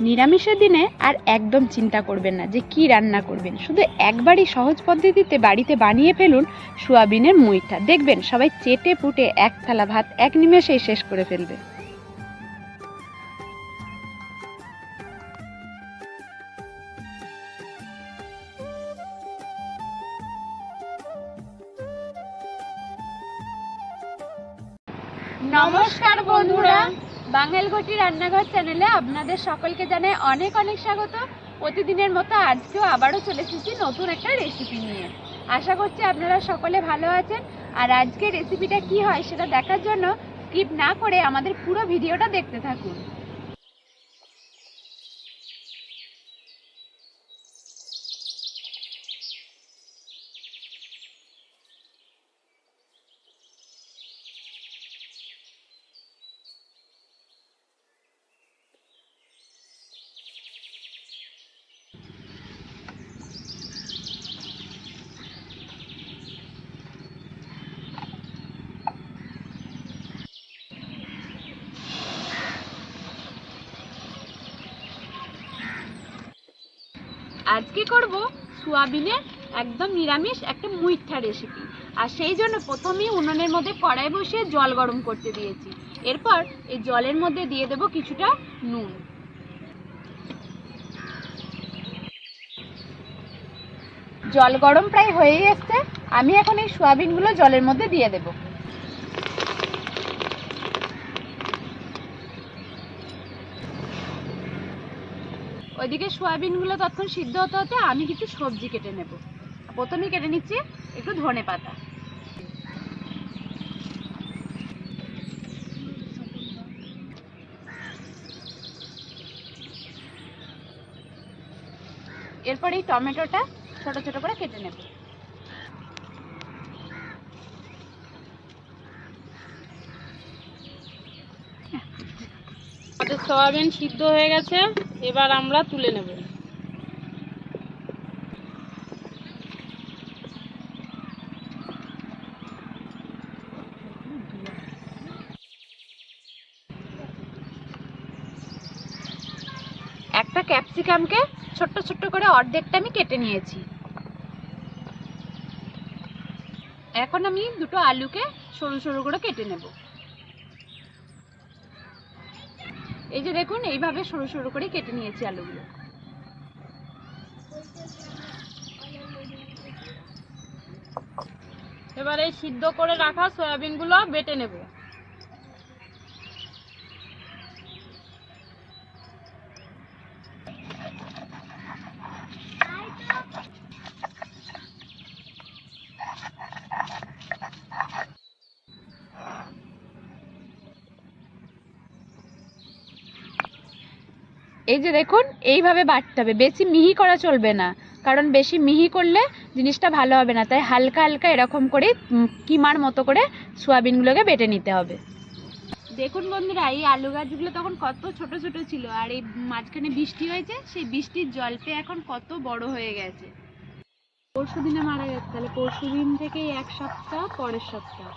নিরামিষের দিনে আর একদম চিন্তা করবেন না যে কি রান্না করবেন। শুধু একবারই সহজ পদ্ধতিতে বাড়িতে বানিয়ে ফেলুন সোয়াবিনের মুইটা। দেখবেন সবাই চেটে পুটে এক থালা ভাত, এক নিমেষেই শেষ করে ফেলবে। নমস্কার বন্ধুরা বাঙালঘটি রান্নাঘর চ্যানেলে আপনাদের সকলকে জানাই অনেক অনেক স্বাগত। প্রতিদিনের মতো আজকেও আবারও চলে এসেছি নতুন একটা রেসিপি নিয়ে। আশা করছি আপনারা সকলে ভালো আছেন। আর আজকে রেসিপিটা কি হয় সেটা দেখার জন্য স্কিপ না করে আমাদের পুরো ভিডিওটা দেখতে থাকুন। আজকে করব সোয়াবিনের একদম নিরামিষ একটা মুইঠা রেসিপি আর সেই জন্য প্রথমেই উনুনের মধ্যে কড়াই বসিয়ে জল গরম করতে দিয়েছি। এরপর এই জলের মধ্যে দিয়ে দেব কিছুটা নুন। জল গরম প্রায় হয়েই এসছে। আমি এখন এই সোয়াবিনগুলো জলের মধ্যে দিয়ে দেব। ওইদিকে সোয়াবিনগুলো তখন সিদ্ধ হতে হতে আমি কিছু সবজি কেটে নেব। প্রথমেই কেটে নিচ্ছি একটু ধনে পাতা। এরপর এই টমেটোটা ছোট ছোট করে কেটে নেব। সয়াবিন সিদ্ধ হয়ে গেছে। এবার আমরা তুলে নেব। একটা ক্যাপসিকামকে ছোট্ট ছোট্ট করে অর্ধেকটা আমি কেটে নিয়েছি। এখন আমি দুটো আলুকে সরু সরু করে কেটে নেব। এই যে দেখুন, এইভাবে সরু সরু করে কেটে নিয়েছি আলুগুলো। এবারে সিদ্ধ করে রাখা সয়াবিনগুলো বেটে নেব। এই যে দেখুন, এইভাবে বাটতে হবে। বেশি মিহি করা চলবে না। কারণ বেশি মিহি করলে জিনিসটা ভালো হবে না। তাই হালকা হালকা এরকম করে কিমার মতো করে সোয়াবিনগুলোকে বেটে নিতে হবে। দেখুন বন্ধুরা, এই আলু গাছগুলো তখন কত ছোট ছোট ছিল। আর এই মাঝখানে বৃষ্টি হয়েছে, সেই বৃষ্টির জল পেয়ে এখন কত বড় হয়ে গেছে। পরশু দিনে মারা গেছে। তাহলে পরশু দিন থেকে এক সপ্তাহ, পরের সপ্তাহ।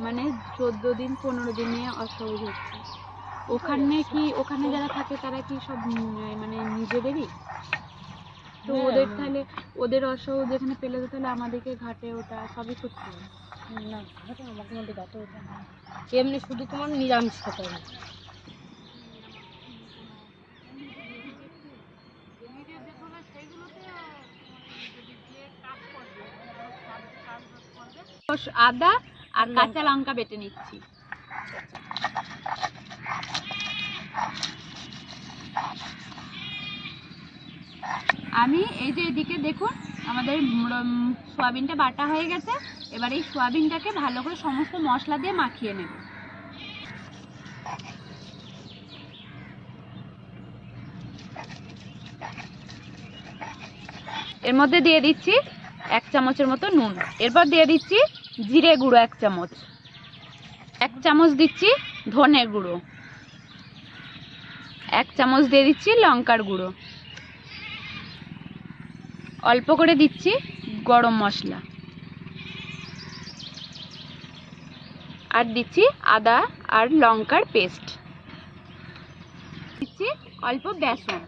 মানে চোদ্দ দিন, পনেরো দিনে অসহজ হচ্ছে। ওখানে কি ওখানে যারা থাকে তারা কি সব মানে নিজেদেরই? তো হ্যাঁ। ওদের তাহলে ওদের অসহজ যেখানে পেলে তো তাহলে আমাদেরকে ঘাটে ওটা সবই করতে হবে না আমাকে মধ্যে ওঠে না। এমনি শুধু তোমার নিরামিষ খেতে হবে আদা আর কাঁচা লঙ্কা বেটে নিচ্ছি। আমি এই যে এদিকে দেখুন, আমাদের সোয়াবিনটা বাটা হয়ে গেছে। এবার এই সোয়াবিনটাকে ভালো করে সমস্ত মশলা দিয়ে মাখিয়ে নেব। এর মধ্যে দিয়ে দিচ্ছি এক চামচের মতো নুন। এরপর দিয়ে দিচ্ছি জিরে গুঁড়ো এক চামচ। এক চামচ দিচ্ছি ধনে গুঁড়ো। এক চামচ দিয়ে দিচ্ছি লঙ্কার গুঁড়ো। অল্প করে দিচ্ছি গরম মশলা। আর দিচ্ছি আদা আর লঙ্কার পেস্ট। দিচ্ছি অল্প বেসন।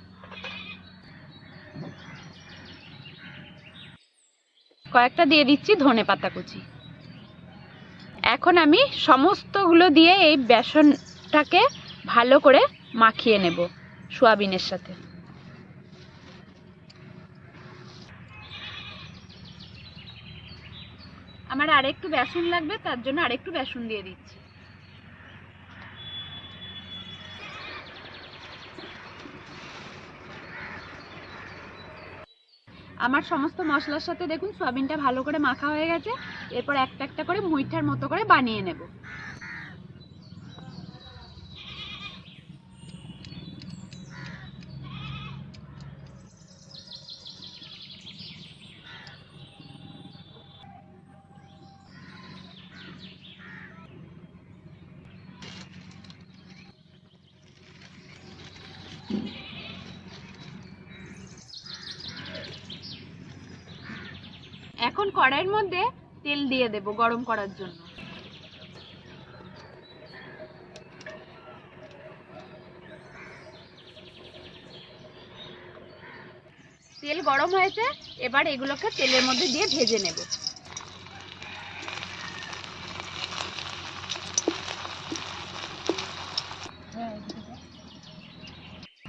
কয়েকটা দিয়ে দিচ্ছি ধনে পাতা কুচি। এখন আমি সমস্তগুলো দিয়ে এই বেসনটাকে ভালো করে মাখিয়ে নেব সোয়াবিনের সাথে। আমার আরেকটু বেসন লাগবে, তার জন্য আরেকটু বেসন দিয়ে দিচ্ছি। আমার সমস্ত মশলার সাথে দেখুন, সয়াবিনটা ভালো করে মাখা হয়ে গেছে। এরপর একটা একটা করে মুইঠার মতো করে বানিয়ে নেব এখন কড়াইয়ের মধ্যে তেল দিয়ে দেব গরম করার জন্য। তেল গরম হয়েছে, এবার এগুলোকে তেলের মধ্যে দিয়ে ভেজে নেব।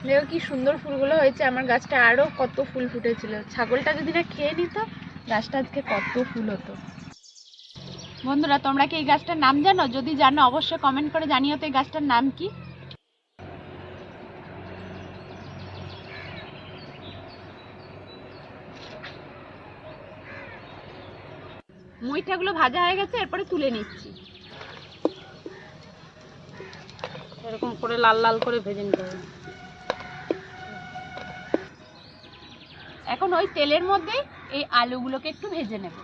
দেখো কি সুন্দর ফুলগুলো হয়েছে, আমার গাছটা আরও কত ফুল ফুটেছিল। ছাগলটা যদি না খেয়ে নিত গাছটা আজকে কত ফুল হতো। বন্ধুরা, তোমরা কি এই গাছটার নাম জানো? যদি জানো, অবশ্যই কমেন্ট করে জানিও তো এই গাছটার নাম কি। মুইঠাগুলো ভাজা হয়ে গেছে, এরপরে তুলে নিচ্ছি। এরকম করে লাল লাল করে ভেজে নিতে হবে। এখন ওই তেলের মধ্যে এই আলুগুলোকে একটু ভেজে নেব।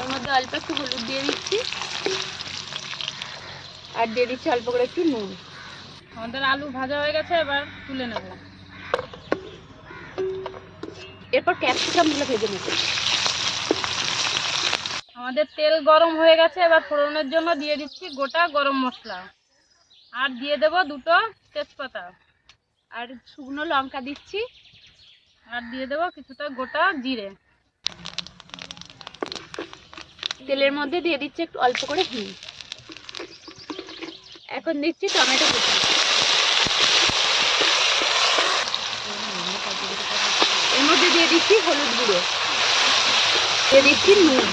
ওর মধ্যে অল্প একটু হলুদ দিয়ে দিচ্ছি। আর দিয়ে দিচ্ছি অল্প করে একটু নুন। আমাদের আলু ভাজা হয়ে গেছে এবার তুলে নেব। এরপর ক্যাপসিকামগুলো ভেজে নেব। আমাদের তেল গরম হয়ে গেছে এবার ফোড়নের জন্য দিয়ে দিচ্ছি গোটা গরম মশলা। আর দিয়ে দেব দুটো তেজপাতা। আর শুকনো লঙ্কা দিচ্ছি। আর দিয়ে দেবো কিছুটা গোটা জিরে। তেলের মধ্যে দিয়ে দিচ্ছি একটু অল্প করে হিং। এখন দিচ্ছি টমেটো কুচি। এর মধ্যে দিয়ে দিচ্ছি হলুদ গুঁড়ো। দিয়ে দিচ্ছি নুন।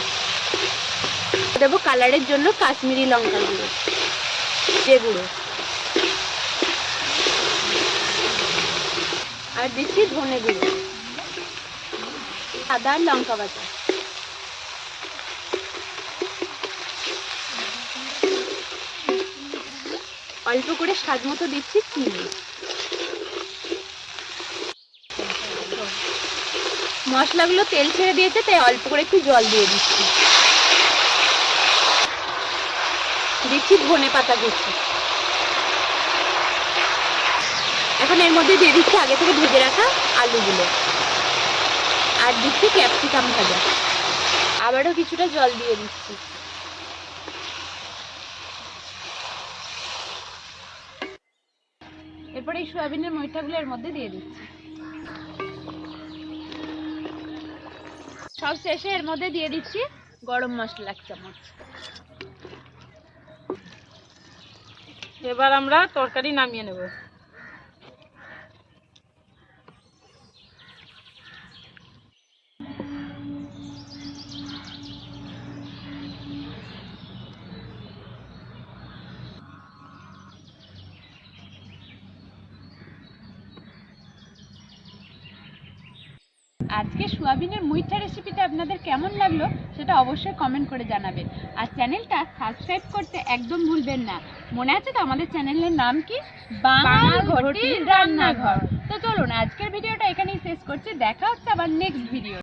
দেবো কালারের জন্য কাশ্মীরি লঙ্কা গুঁড়ো। যে গুঁড়ো। আর দিচ্ছি ধনে গুঁড়ো। আদা আর লঙ্কা বাটা। অল্প করে স্বাদ মতো দিচ্ছি চিনি। মশলাগুলো তেল ছেড়ে দিয়েছে, তাই অল্প করে একটু জল দিয়ে দিচ্ছি। দিচ্ছি ধনে পাতা কুচি। এখন এর মধ্যে দিয়ে দিচ্ছি আগে থেকে ভেজে রাখা আলুগুলো। আর দিচ্ছি ক্যাপসিকাম ভাজা। আবারও কিছুটা জল দিয়ে দিচ্ছি। এরপরে এই সয়াবিনের মইটাগুলো এর মধ্যে দিয়ে দিচ্ছি। সব শেষে এর মধ্যে দিয়ে দিচ্ছি গরম মশলা এক চামচ। এবার আমরা তরকারি নামিয়ে নেব। আজকে সোয়াবিনের মুইঠা রেসিপিটা আপনাদের কেমন লাগল সেটা অবশ্যই কমেন্ট করে জানাবেন। আর চ্যানেলটা সাবস্ক্রাইব করতে একদম ভুলবেন না। মনে আছে তো আমাদের চ্যানেলের নাম কি? বাঙাল ঘটির রান্নাঘর। তো চলুন আজকের ভিডিওটা এখানেই শেষ করছি। দেখা হচ্ছে আবার নেক্সট ভিডিও